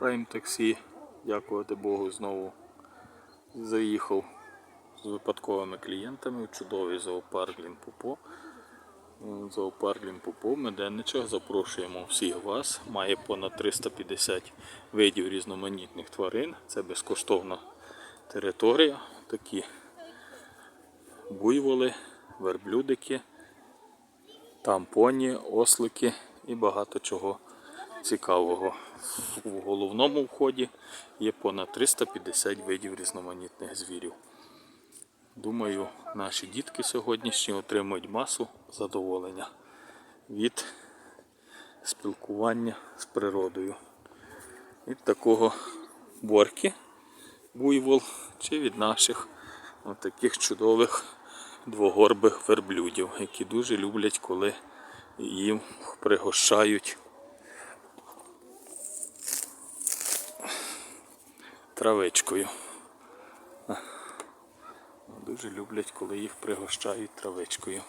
Prime таксі, дякувати Богу, знову заїхав з випадковими клієнтами в чудовий зоопарк Лімпопо. Е, Зоопарк Лімпопо, Меденничах. Запрошуємо всіх вас. Має понад 350 видів різноманітних тварин. Це безкоштовна територія. Такі буйволи, верблюдики, там поні, ослики і багато чого цікавого. В головному вході є понад 350 видів різноманітних звірів. Думаю, наші дітки сьогоднішні отримують масу задоволення від спілкування з природою. Від такого борки буйвол чи від наших таких чудових двогорбих верблюдів, які дуже люблять, коли їм пригощають травичкою. Дуже люблять, коли їх пригощають травичкою.